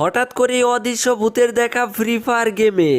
হঠাৎ করে অদৃশ্য ভূতের দেখা ফ্রি ফায়ার গেমে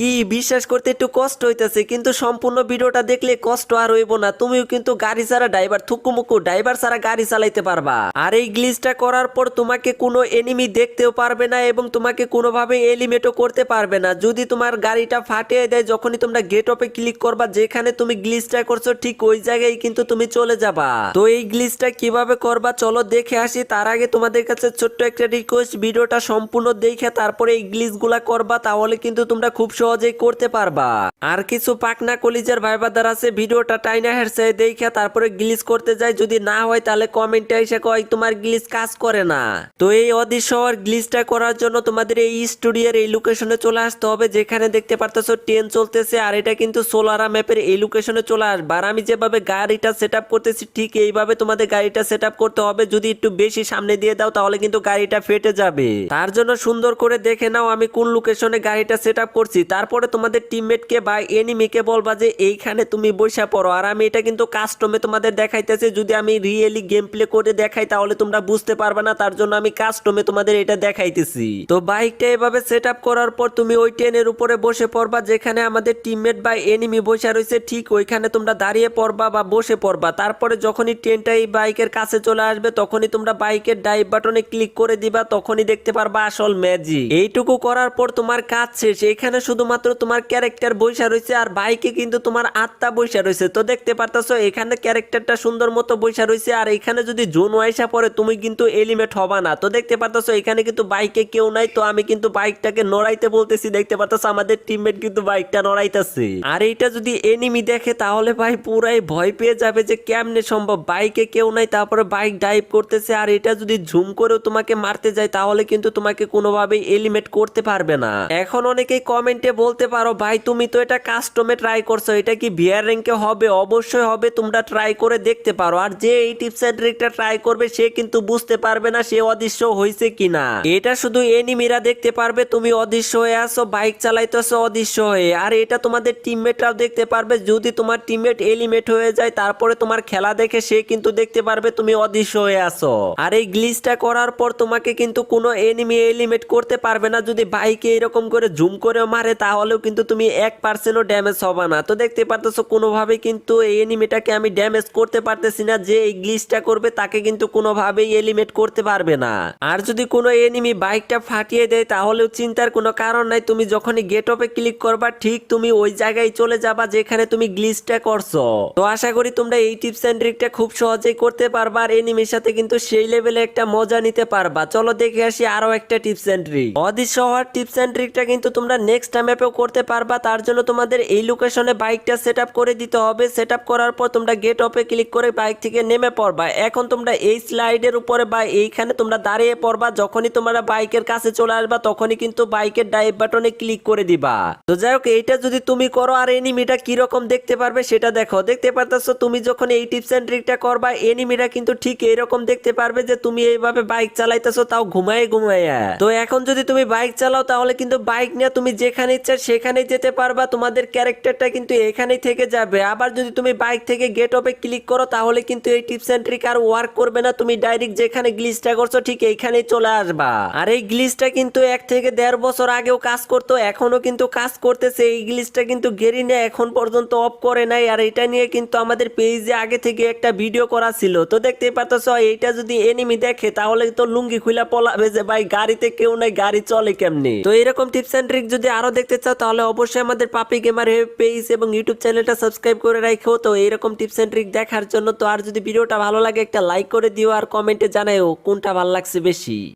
কি বিশ্বাস করতে একটু কষ্ট হইতেছে, কিন্তু সম্পূর্ণ ভিডিওটা দেখলে কষ্ট আর হইব না। তুমিও কিন্তু গাড়ি ছাড়া ড্রাইভার, থুকুমুকু, ড্রাইভার ছাড়া গাড়ি চালাইতে পারবা। আর এই গ্লিচটা করার পর তোমাকে কোনো এনিমি দেখতেও পারবে না এবং তোমাকে কোনোভাবে এলিমেটও করতে পারবে না। যদি তোমার গাড়িটা ফাটিয়ে দেয়, যখনই তোমরা গেট অপে ক্লিক করবা, যেখানে তুমি গ্লিচটা করছ, ঠিক ওই জায়গায় কিন্তু তুমি চলে যাবা। তো এই গ্লিচটা কীভাবে করবা, চলো দেখে আসি। তার আগে তোমাদের কাছে ছোট্ট একটা রিকোয়েস্ট ভিডিওটা সম্পূর্ণ দেখে তারপরে এই গ্লিচগুলা করবা, তাহলে কিন্তু তোমরা খুব সহজেই করতে পারবা। আর কিছু পাকনা কলিজার ভাইবাদার আছে, ভিডিওটা টাইনা হেরছে দেখে তারপরে গ্লিচ করতে যায়, যদি না হয় তাহলে কমেন্টে এসে কয়, তোমার গ্লিচ কাজ করে না। তো এই অদৃশ্য গ্লিচটা করার জন্য তোমাদের এই স্টুডিওর এই লোকেশনে চলে আসতে হবে, যেখানে দেখতে পারতেছো ট্রেন চলতেছে, আর এটা কিন্তু সোলারা ম্যাপের এই লোকেশনে চলে আসবে। আর আমি যেভাবে গাড়িটা সেট করতেছি, ঠিক এইভাবে তোমাদের গাড়িটা সেট করতে হবে, যদি একটু বেশি সামনে দিয়ে দাও, তাহলে কিন্তু গাড়িটা ফেটে যাবে। তার জন্য সুন্দর করে দেখে নাও আমি কোন লোকেশনে গাড়িটা সেট করছি। তারপরে তোমাদের টিমমেটকে বা এনিমিকে বলবা যে, এইখানে তুমি বসে পড়ো। আর আমি এটা কিন্তু কাস্টমে তোমাদের দেখাইতেছি। যদি আমি রিয়েলি গেম প্লে করে দেখাই, তাহলে তোমরা বুঝতে পারবে না। তার জন্য আমি কাস্টমে তোমাদের এটা দেখাইতেছি। তো বাইকটা এভাবে সেট করার পর তুমি ওই ট্রেনের উপরে বসে পড়বা, যেখানে আমাদের টিমমেট বা এনিমি বসে রয়েছে, ঠিক ওইখানে তোমরা দাঁড়িয়ে পড়বা বা বসে পড়বা। তারপরে যখনই ট্রেনটা এই বাইকের কাছে চলে আসবে, তখনই তোমরা বাইকের ডাইভ বাটনে ক্লিক করে দিবা, তখনই দেখতে পারবা আসল ম্যাজিক এইটুকু করার পর তোমার কাজ শেষ। এখানে শুধুমাত্র তোমার ক্যারেক্টার বৈশা রয়েছে আর বাইকে কিন্তু তোমার আত্মা বৈশা রয়েছে। তো দেখতে পারতাছো, এখানে ক্যারেক্টারটা সুন্দর মতো বৈশা রয়েছে আর এখানে যদি জোন ওয়াইসা পরে তুমি কিন্তু এলিমেট হবা না। তো দেখতে পারতাছো, এখানে কিন্তু বাইকে কেউ নাই, তো আমি কিন্তু বাইকটাকে নড়াইতে বলতেছি। দেখতে পারতাছো, আমাদের টিমমেট কিন্তু বাইকটা নড়াইতেছে। আর এইটা যদি এনিমি দেখে, তাহলে ভাই পুরাই ভয় পেয়ে যাবে যে কেমনে সম্ভব? বাইকে কেউ নাই, তারপরে বাইক ডাইভ করতেছে আর এটা যদি ঝুম করেও তোমাকে মারতে যায়, তাহলে কিন্তু তোমাকে কোনোভাবেই এলিমেট করতে পারবে না। এখন অনেকেই কমেন্টে বলতে পারো, ভাই, তুমি তো এটা কাস্টমে ট্রাই করছ, এটা কি বিয়ার র্যাঙ্কে হবে? অবশ্যই হবে, তোমরা ট্রাই করে দেখতে পারো। আর যে এই টিপস এন্ড ট্রিকটা ট্রাই করবে, সে কিন্তু বুঝতে পারবে না সে অদৃশ্য হয়েছে কিনা। এটা শুধু এনিমিরা দেখতে পারবে, তুমি অদৃশ্য হয়ে আসো বাইক চালাইতেছো, অদৃশ্য হয়ে। আর এটা তোমাদের টিমমেটরাও দেখতে পারবে, যদি তোমার টিমমেট এলিমেট হয়ে যায়, তারপরে তোমার খেলা দেখে সে কিন্তু দেখতে পারবে তুমি অদৃশ্য হয়ে আসো আর এই গ্লিচটা করার পর তোমাকে কিন্তু কোনো এনিমি এলিমেট করতে পারবে না, যদি বাইকে এরকম করে জুম করে মারে তাহলেও কিন্তু তুমি এক পার্সেন্টও ড্যামেজ হবে না। তো দেখতে পারতেছো কোনোভাবে কিন্তু এই এনিমিটাকে আমি ড্যামেজ করতে পারতেছি না। যে এই গ্লিচটা করবে, তাকে কিন্তু কোনোভাবেই এলিমেট করতে পারবে না। আর যদি কোনো এনিমি বাইকটা ফাটিয়ে দেয়, তাহলেও চিন্তার কোনো কারণ নাই। তুমি যখনই গেট অপে ক্লিক করবা, ঠিক তুমি ওই জায়গায় চলে যাবা যেখানে তুমি গ্লিচটা করছ। তো আশা করি তোমরা এই টিপস এন্ড ট্রিকটা খুব সহজেই করতে পারবা আর এনিমির সাথে কিন্তু সেই লেভেলে একটা মজা নিতে পারবা। চলো দেখে আসি আরও একটা টিপস এন্ড ট্রিক অদৃশ্য হওয়ার টিপস এন্ড ট্রিকটা কিন্তু তোমরা নেক্সট ম্যাপেও করতে পারবা, তার জন্য তোমাদের এই লোকেশনে বাইকটা সেট করে দিতে হবে। সেট করার পর তোমরা গেট অপে ক্লিক করে বাইক থেকে নেমে পড়বা। এখন তোমরা এই স্লাইডের উপরে বা এইখানে তোমরা দাঁড়িয়ে পড়বা, যখনই তোমরা বাইকের কাছে চলে আসবা, তখনই কিন্তু বাইকের ডাইভ বাটনে ক্লিক করে দিবা। তো যাই হোক, এইটা যদি তুমি করো, আর এনিমিটা কীরকম দেখতে পারবে সেটা দেখো। দেখতে পারতেছো, তুমি যখন এই টিপস এন্ড ট্রিকটা করবা এনিমিটা কিন্তু ঠিক এইরকম দেখতে পারবে যে তুমি এইভাবে বাইক চালাইতেছো, তাও ঘুমায় ঘুমাইয়া তো এখন যদি তুমি বাইক চালাও, তাহলে কিন্তু বাইক নিয়ে তুমি যেখানে ইচ্ছা সেখানেই যেতে পারবা, তোমাদের ক্যারেক্টারটা কিন্তু এখানেই থেকে যাবে। আবার যদি তুমি বাইক থেকে গেট অপে ক্লিক করো, তাহলে কিন্তু এই টিপস এন্ড ট্রিক আর ওয়ার্ক করবে না। তুমি ডাইরেক্ট যেখানে গ্লিচটা করছ, ঠিক এইখানেই চলে আসবা। আর এই গ্লিচটা কিন্তু এক থেকে দেড় বছর আগেও কাজ করতো এখনও কিন্তু কাজ করতেছে। এই গ্লিচটা কিন্তু গেরিনে এখন পর্যন্ত অফ করে নাই। আর এটা নিয়ে কিন্তু আমাদের পেজে আগে থেকে একটা ভিডিও করা ছিল। তো দেখতে পাচ্ছ এইটা যদি এনিমি দেখে, তাহলে তো লুঙ্গি খুলে পলাবে যে, ভাই, গাড়িতে কেউ নাই, গাড়ি চলে কেমনি? তো এরকম টিপস এন্ড ট্রিক যদি আরও দেখতে চাও, তাহলে অবশ্যই আমাদের পাপি গেমার পেজ এবং ইউটিউব চ্যানেলটা সাবস্ক্রাইব করে রাখো তো এরকম টিপস অ্যান্ড ট্রিক দেখার জন্য। তো আর যদি ভিডিওটা ভালো লাগে, একটা লাইক করে দিও আর কমেন্টে জানাও কোনটা ভালো লাগছে বেশি।